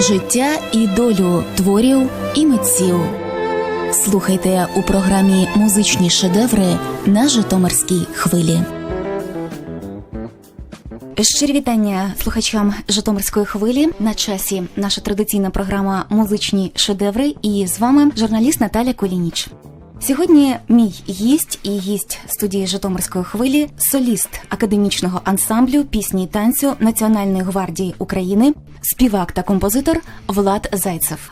життя і долю творів і митців. Слухайте у програмі Музичні шедеври на Житомирській хвилі. Щирі вітання слухачам Житомирської хвилі. На часі наша традиційна програма Музичні шедеври. І з вами журналіст Наталя Колініч. Сьогодні мій гість і гість студії Житомирської хвилі, соліст академічного ансамблю пісні й танцю Національної гвардії України, співак та композитор Влад Зайцев.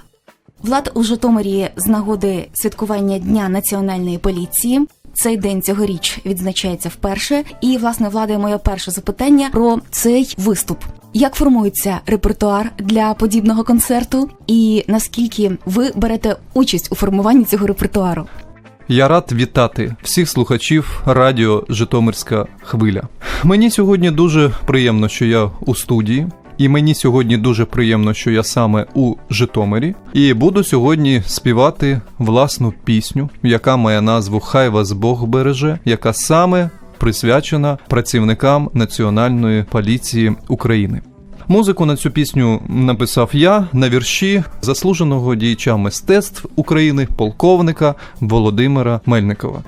Влад у Житомирі з нагоди святкування Дня національної поліції. Цей день цьогоріч відзначається вперше. І власне влада моє перше запитання про цей виступ. Як формується репертуар для подібного концерту, і наскільки ви берете участь у формуванні цього репертуару? Я рад вітати всіх слухачів радіо Житомирська хвиля. Мені сьогодні дуже приємно, що я у студії, і мені сьогодні дуже приємно, що я саме у Житомирі, і буду сьогодні співати власну пісню, яка має назву Хай вас Бог береже, яка саме присвячена працівникам Національної поліції України. Музику на цю пісню написав я на вірші заслуженого діяча мистецтв України, полковника Володимира Мельникова.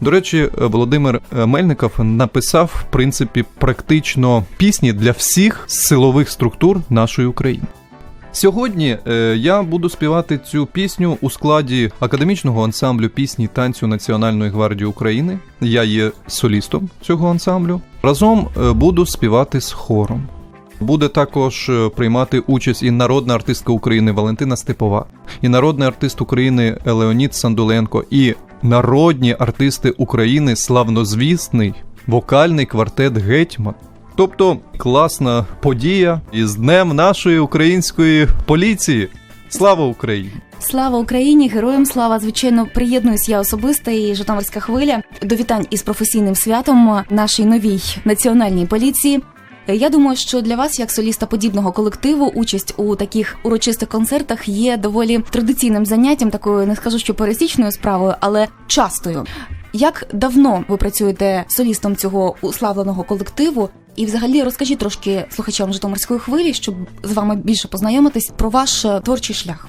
До речі, Володимир Мельников написав, в принципі, практично пісні для всіх силових структур нашої України. Сьогодні е, я буду співати цю пісню у складі академічного ансамблю пісні танцю Національної гвардії України. Я є солістом цього ансамблю. Разом е, буду співати з хором. Буде також е, приймати участь і народна артистка України Валентина Степова, і народний артист України Леонід Сандуленко, і народні артисти України славнозвісний вокальний квартет Гетьман. Тобто класна подія із Днем нашої української поліції. Слава Україні! Слава Україні! Героям слава! Звичайно, приєднуюсь я особисто і Житомирська хвиля до вітань із професійним святом нашій новій національній поліції. Я думаю, що для вас, як соліста подібного колективу, участь у таких урочистих концертах є доволі традиційним заняттям, такою не скажу, що пересічною справою, але частою. Як давно ви працюєте солістом цього уславленого колективу? І, взагалі, розкажіть трошки слухачам Житомирської хвилі, щоб з вами більше познайомитись про ваш е, творчий шлях.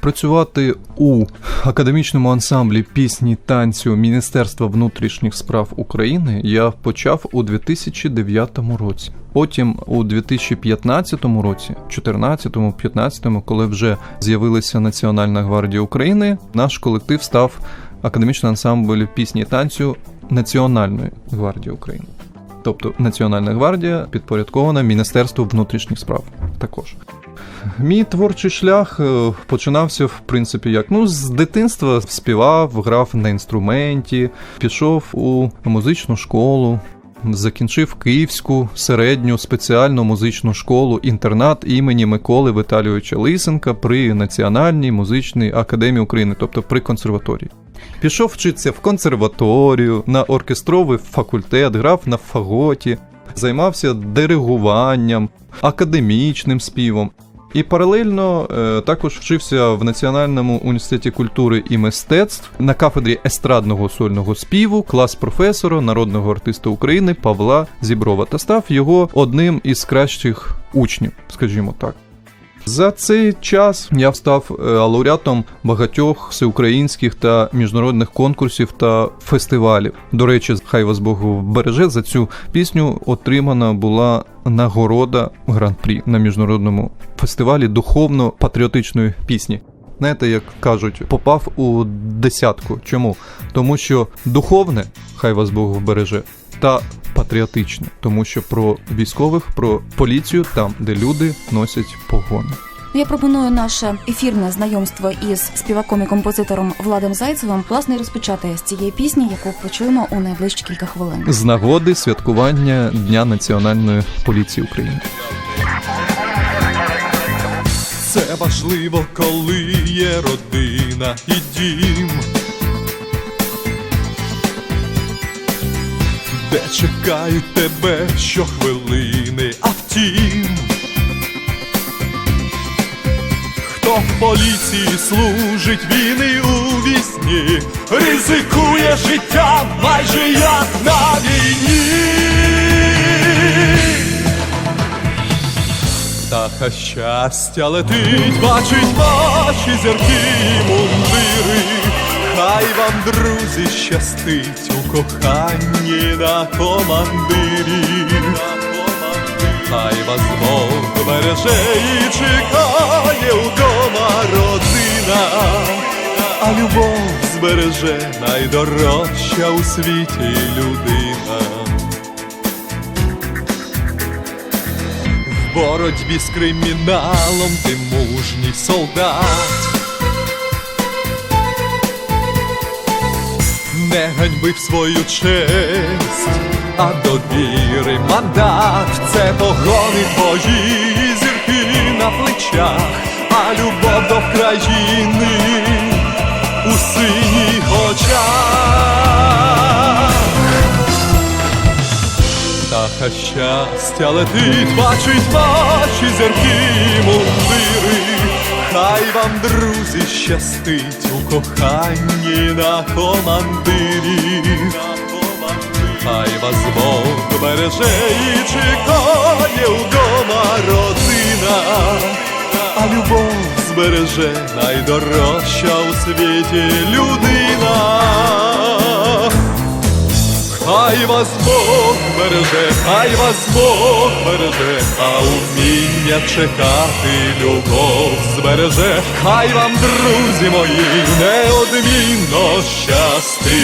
Працювати у академічному ансамблі пісні танцю Міністерства внутрішніх справ України я почав у 2009 році. Потім у 2015 році, 2014-2015, коли вже з'явилася Національна гвардія України, наш колектив став академічним ансамблем пісні танцю Національної гвардії України. Тобто Національна гвардія підпорядкована Міністерству внутрішніх справ також. Мій творчий шлях е, починався, в принципі, як ну з дитинства співав, грав на інструменті, пішов у музичну школу, закінчив Київську середню спеціальну музичну школу інтернат імені Миколи Віталійовича Лисенка при Національній музичній академії України, тобто при консерваторії. Пішов вчитися в консерваторію, на оркестровий факультет, грав на фаготі, займався диригуванням, академічним співом. І паралельно е, також вчився в Національному університеті культури і мистецтв на кафедрі естрадного сольного співу, клас професора, народного артиста України Павла Зіброва та став його одним із кращих учнів, скажімо так. За цей час я став е, лауреатом багатьох всеукраїнських та міжнародних конкурсів та фестивалів. До речі, хай вас Бог береже за цю пісню отримана була нагорода гран-прі на міжнародному фестивалі духовно-патріотичної пісні. Знаєте, як кажуть, попав у десятку. Чому? Тому що духовне, хай вас Бог вбереже, та патріотичне, тому що про військових, про поліцію там, де люди носять погони. Я пропоную наше ефірне знайомство із співаком і композитором Владом Зайцевим власне розпочати з цієї пісні, яку почуємо у найближчі кілька хвилин. З нагоди святкування Дня Національної поліції України. Це важливо, коли є родина і дім, де чекають тебе щохвилини, а втім, хто в поліції служить, він і у вісні ризикує життя майже як на війні. Птаха щастя летить, бачить ваші зірки мундири. Хай вам, друзі, щастить у коханні на командирі. Хай вас Бог береже і чекає удома родина, а любов збереже найдорожча у світі людина. В боротьбі з криміналом ти мужній солдат. Не ганьбив свою честь, а довіри мандат. Це погони твої зірки на плечах, а любов до країни у синіх очах. Птаха щастя летить, бачить ваші зірки мундири. Хай вам, друзі, щастить у коханні на командирі. Хай вас Бог береже і чекає вдома родина, а любов збереже найдорожча у світі людина. Хай вас Бог береже, хай вас Бог береже, а уміння чекати любов збереже, хай вам, друзі мої, неодмінно щастить.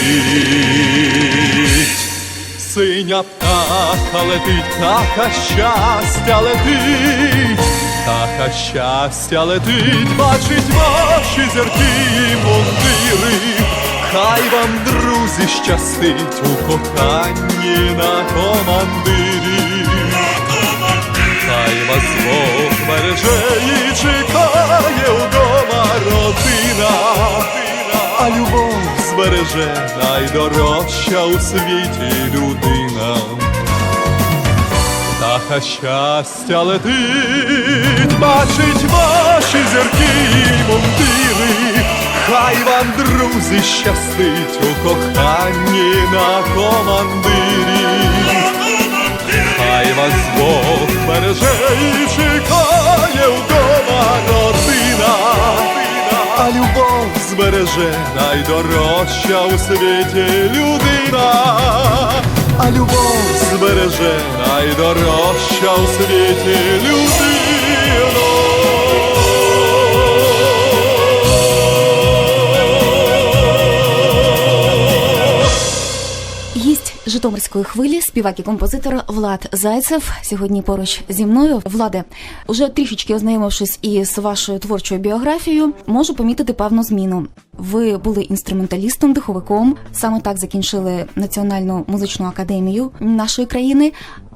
Синя птаха летить, птаха щастя летить, птаха щастя летить, бачить ваші зірки і мундири. Хай вам, друзі, щастить у коханні на командирі. Хай вас Бог береже і чекає вдома родина, а любов збереже найдорожча у світі людина. Птаха щастя летить, бачить ваші зірки і мундири. Хай вам, друзі, щастить у коханні на командирі. Хай вас Бог береже і чекає вдома родина, а любов збереже найдорожча у світі людина, а любов збереже найдорожча у світі людина. Житомирської хвилі, співак і композитор Влад Зайцев. Сьогодні поруч зі мною. Владе, уже трішечки ознайомившись із вашою творчою біографією, можу помітити певну зміну. Ви були інструменталістом, духовиком. Саме так закінчили Національну музичну академію нашої країни.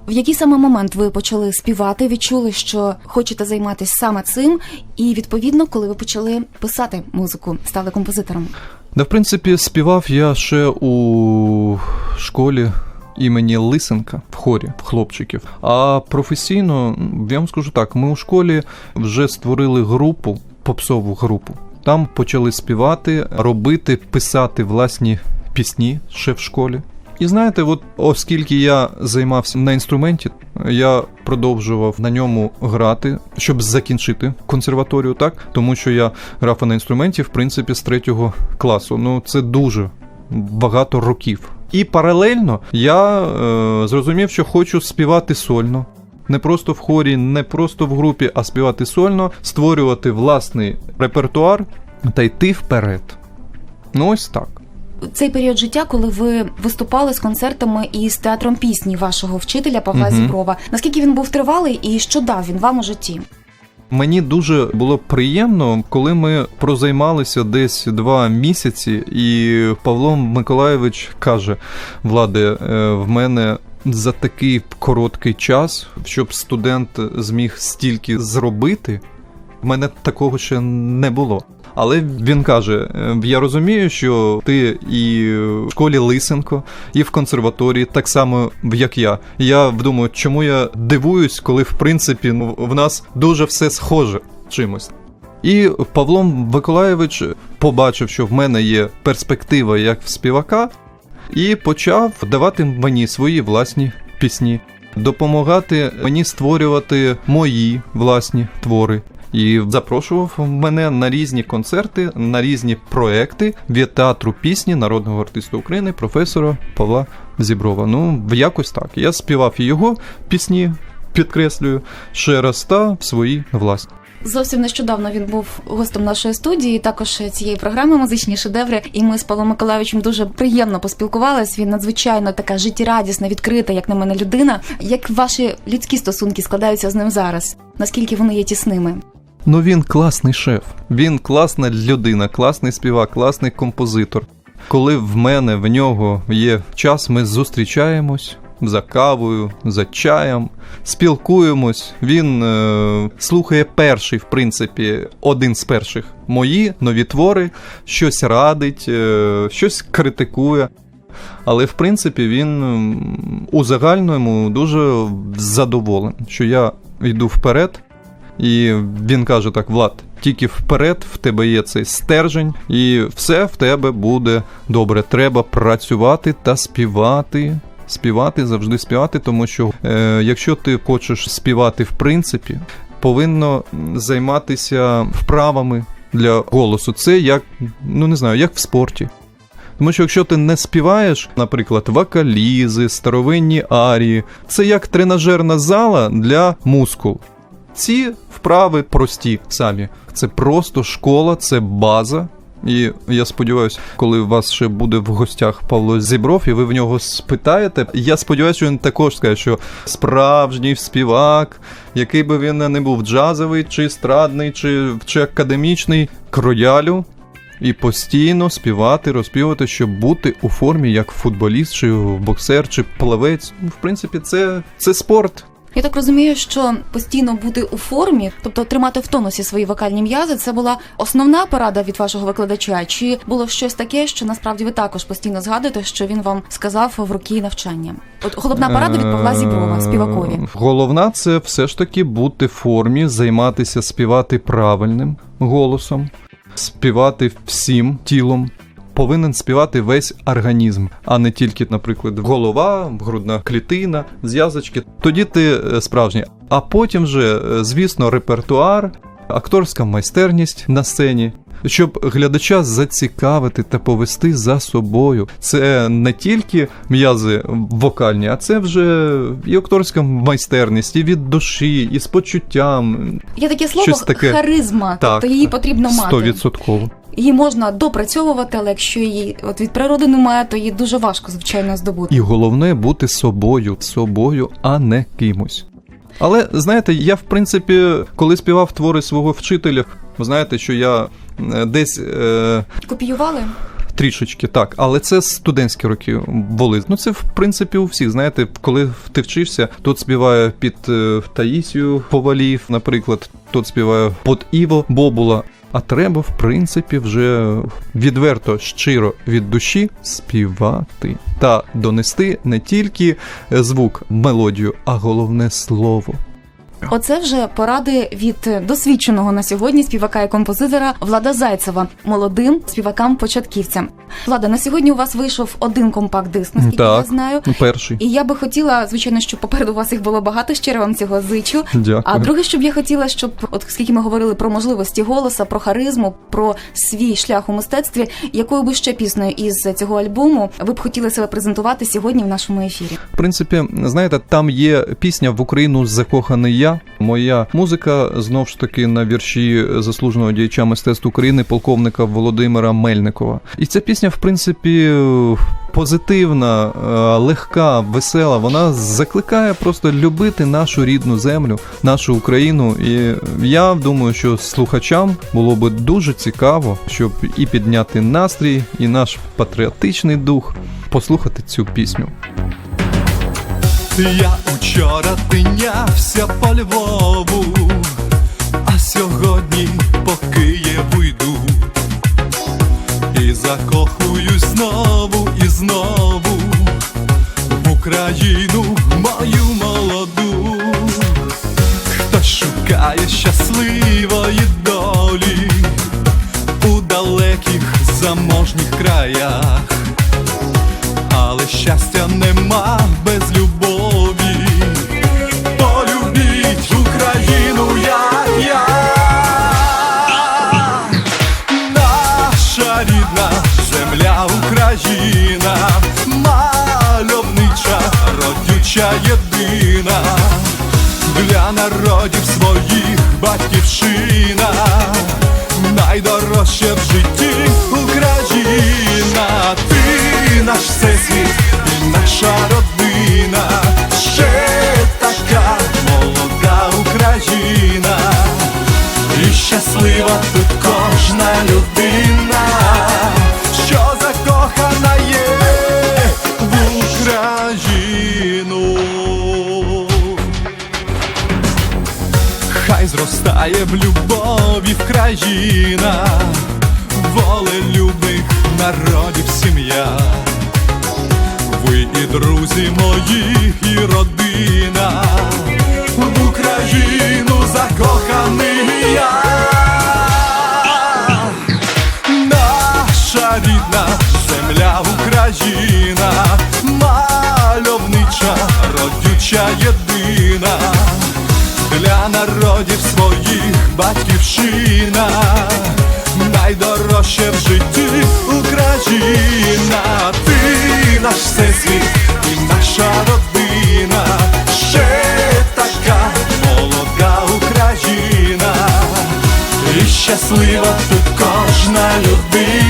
В який саме момент ви почали співати, відчули, що хочете займатися саме цим, і відповідно, коли ви почали писати музику, стали композитором? Да, в принципі, співав я ще у школі імені Лисенка в хорі в хлопчиків. А професійно, я вам скажу так, ми у школі вже створили групу, попсову групу. Там почали співати, робити, писати власні пісні ще в школі. І знаєте, от оскільки я займався на інструменті, я продовжував на ньому грати, щоб закінчити консерваторію, так тому що я грав на інструменті, в принципі, з третього класу. Ну це дуже багато років. І паралельно я е, зрозумів, що хочу співати сольно. Не просто в хорі, не просто в групі, а співати сольно, створювати власний репертуар та йти вперед. Ну ось так. Цей період життя, коли ви виступали з концертами і з театром пісні вашого вчителя Павла Мгм. Зіброва. Наскільки він був тривалий і що дав він вам у житті? Мені дуже було приємно, коли ми прозаймалися десь два місяці, і Павло Миколаєвич каже: Владе, е, в мене за такий короткий час, щоб студент зміг стільки зробити, в мене такого ще не було. Але він каже: «Е, я розумію, що ти і в школі Лисенко, і в консерваторії, так само як я. Я думаю, чому я дивуюсь, коли в принципі ну, в нас дуже все схоже чимось. І Павло Миколаєвич побачив, що в мене є перспектива як в співака, і почав давати мені свої власні пісні. допомагати мені створювати мої власні твори. І запрошував мене на різні концерти, на різні проекти від театру пісні народного артиста України, професора Павла Зіброва. Ну, якось так. Я співав його пісні, підкреслюю, ще раз та свої власні. Зовсім нещодавно він був гостем нашої студії, також цієї програми музичні шедеври. І ми з Павлом Миколаївичем дуже приємно поспілкувалися. Він надзвичайно така життєрадісна, відкрита, як на мене, людина. Як ваші людські стосунки складаються з ним зараз? Наскільки вони є тісними? Ну він класний шеф, він класна людина, класний співак, класний композитор. Коли в мене в нього є час, ми зустрічаємось за кавою, за чаєм, спілкуємось. Він е, слухає перший, в принципі, один з перших мої нові твори, щось радить, е, щось критикує. Але в принципі він у загальному дуже задоволений, що я йду вперед. І він каже так: Влад, тільки вперед, в тебе є цей стержень, і все в тебе буде добре. Треба працювати та співати. Співати, завжди співати, тому що е, якщо ти хочеш співати в принципі, повинно займатися вправами для голосу. Це як, ну не знаю, як в спорті. Тому що якщо ти не співаєш, наприклад, вокалізи, старовинні арії, це як тренажерна зала для мускул. Ці вправи прості самі. Це просто школа, це база. І я сподіваюся, коли у вас ще буде в гостях Павло Зібров, і ви в нього спитаєте. Я сподіваюся, що він також скаже, що справжній співак, який би він не був джазовий, чи естрадний, чи, чи академічний, к роялю. І постійно співати, розпівати, щоб бути у формі як футболіст, чи боксер, чи плавець. Ну, В принципі, це, це спорт. Я так розумію, що постійно бути у формі, тобто тримати в тонусі свої вокальні м'язи, це була основна порада від вашого викладача. Чи було щось таке, що насправді ви також постійно згадуєте, що він вам сказав в роки навчання? От головна порада від Павла Зіброва, співакові. Е, Головна це все ж таки бути в формі, займатися співати правильним голосом, співати всім тілом. Повинен співати весь організм, а не тільки, наприклад, голова, грудна клітина, зв'язочки. Тоді ти е, справжній. А потім же, е, звісно, репертуар, акторська майстерність на сцені. Щоб глядача зацікавити та повести за собою, це не тільки м'язи вокальні, а це вже і акторська майстерність, і від душі, і з почуттям. Є таке слово Щось таке. харизма, Так, тобто її потрібно мати. Стовідсотково. Її можна допрацьовувати, але якщо її от від природи немає, то її дуже важко, звичайно, здобути. І головне бути собою, собою, а не кимось. Але знаєте, я в принципі, коли співав твори свого вчителя, ви знаєте, що я десь е, Копіювали? трішечки так, але це студентські роки були. Ну це в принципі у всіх. Знаєте, коли ти вчився, тут співає під е, Таїсію Повалів, наприклад, тут співає під Іво Бобула. А треба, в принципі, вже відверто, щиро від душі співати та донести не тільки звук, мелодію, а головне слово. Оце вже поради від досвідченого на сьогодні співака і композитора Влада Зайцева, молодим співакам-початківцям. Влада, на сьогодні у вас вийшов один компакт-диск, наскільки я знаю. Ну, Перший. І я би хотіла, звичайно, щоб попереду у вас їх було багато. Щиро вам цього зичу. Дякую. А друге, щоб я хотіла, щоб, от оскільки ми говорили про можливості голоса, про харизму, про свій шлях у мистецтві, якою би ще піснею із цього альбому ви б хотіли себе презентувати сьогодні в нашому ефірі? В принципі, знаєте, там є пісня в Україну закоханий я. Моя музика знов ж таки на вірші заслуженого діяча мистецтв України, полковника Володимира Мельникова. І ця пісня, в принципі, позитивна, е, легка, весела. Вона закликає просто любити нашу рідну землю, нашу Україну. І я думаю, що слухачам було би дуже цікаво, щоб і підняти настрій, і наш патріотичний дух, послухати цю пісню. Я учора тинявся по Львову, а сьогодні по Києву йду і закохуюсь знову і знову в Україну мою молоду. Хто шукає щасливої долі у далеких заможніх краях але щастя нема родюча єдина, для народів своїх батьківщина, найдорожче в житті Україна, ти наш всесвіт і наша родина, ще Хай в любові в країна, волелюбних народів сім'я. Ви і друзі мої, і родина, в Україну закоханий я. Наша рідна земля Україна, мальовнича, родюча єдина, для народів батьківщина, найдорожче в житті Україна, ти наш всесвіт і наша родина, ще така молода Україна. І щаслива тут кожна людина,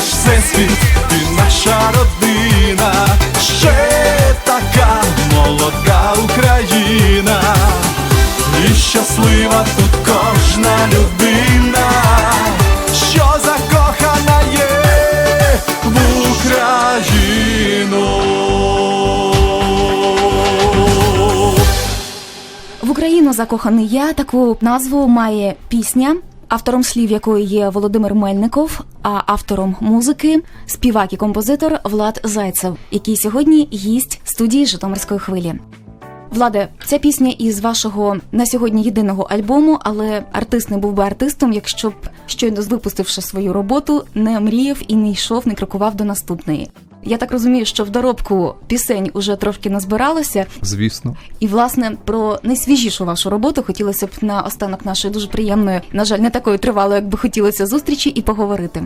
наш всесвіт, і наша родина, ще така молода Україна. І щаслива тут кожна людина, що закохана є в Україну. В Україну закоханий я таку назву має пісня, автором слів якої є Володимир Мельников, а автором музики співак і композитор Влад Зайцев, який сьогодні гість студії Житомирської хвилі. Владе, ця пісня із вашого на сьогодні єдиного альбому, але артист не був би артистом, якщо б щойно випустивши свою роботу, не мріяв і не йшов, не крокував до наступної. Я так розумію, що в доробку пісень уже трошки назбиралося, Звісно. і власне про найсвіжішу вашу роботу хотілося б на останок нашої дуже приємної, на жаль, не такої тривалої, як би хотілося зустрічі, і поговорити.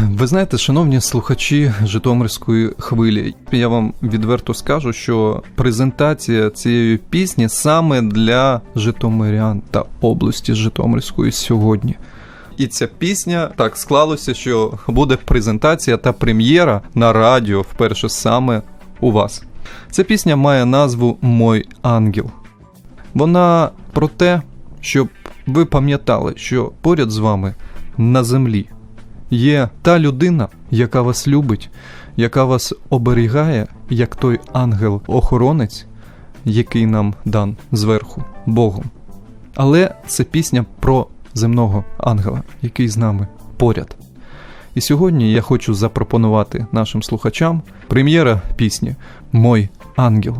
Ви знаєте, шановні слухачі Житомирської хвилі, я вам відверто скажу, що презентація цієї пісні саме для Житомирян та області Житомирської сьогодні. І ця пісня так склалося, що буде презентація та прем'єра на радіо вперше саме у вас. Ця пісня має назву Мой ангел. Вона про те, щоб ви пам'ятали, що поряд з вами на землі є та людина, яка вас любить, яка вас оберігає, як той ангел-охоронець, який нам дан зверху Богом. Але це пісня про земного ангела, який з нами поряд. І сьогодні я хочу запропонувати нашим слухачам прем'єра пісні Мой ангел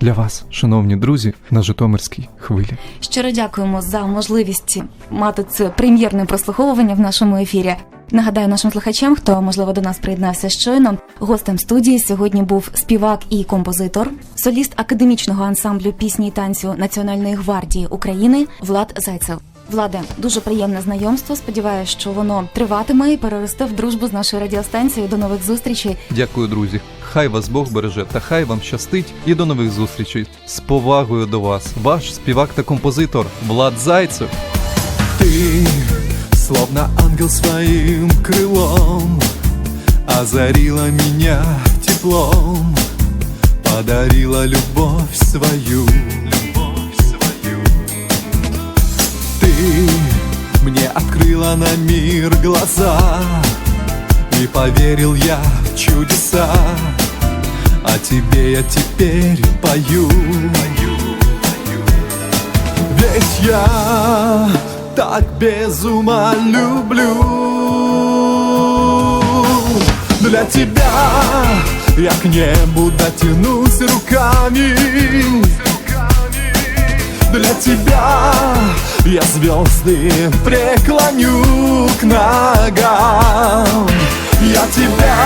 для вас, шановні друзі, на Житомирській хвилі. Щиро дякуємо за можливість мати це прем'єрне прослуховування в нашому ефірі. Нагадаю нашим слухачам, хто можливо до нас приєднався щойно. Гостем студії сьогодні був співак і композитор, соліст академічного ансамблю пісні і танцю Національної гвардії України Влад Зайцев. Владе, дуже приємне знайомство. Сподіваюся, що воно триватиме і переросте в дружбу з нашою радіостанцією. До нових зустрічей. Дякую, друзі. Хай вас Бог береже та хай вам щастить і до нових зустрічей. З повагою до вас, ваш співак та композитор Влад Зайцев. Ты, словно ангел своим крылом, озарила меня теплом, подарила любовь свою. Ты мне открыла на мир глаза, и поверил я в чудеса. О тебе я теперь пою. Ведь я так без ума люблю Для тебя я к небу дотянусь руками Для тебя я звезды преклоню к ногам. Я тебя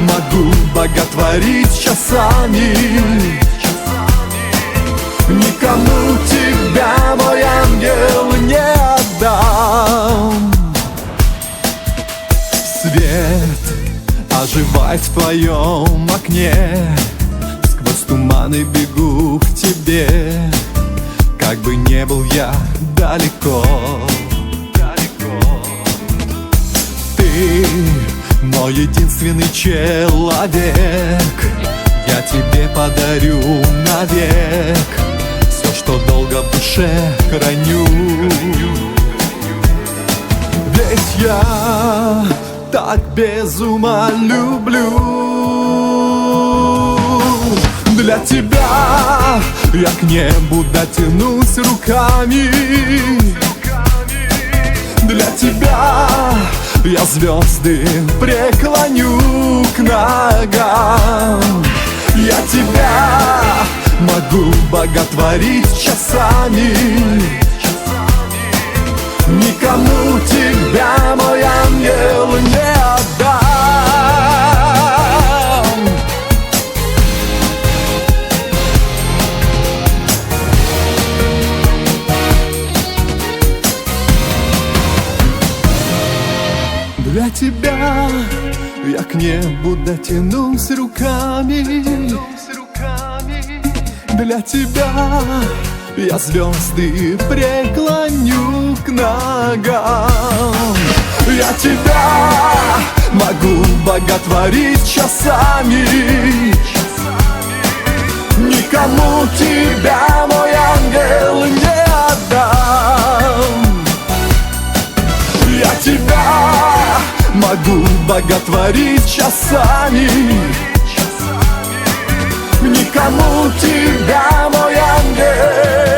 могу боготворить часами. Никому тебя, мой ангел, не отдам. Свет, оживай в твоем окне. Сквозь туманы бегу к тебе Как бы не был я далеко. Ты мой единственный человек. Я тебе подарю навек Все, что долго в душе храню. Ведь я так без ума люблю Для тебя. Я к небу дотянусь руками. Для тебя я звезды преклоню к ногам. Я тебя могу боготворить часами. Никому тебя, мой ангел, не отдам тебя. Я к небу дотянусь руками. Для тебя я звезды преклоню к ногам. Я тебя могу боготворить часами. Никому тебя, могу боготворить часами. Никому тебя, мой ангел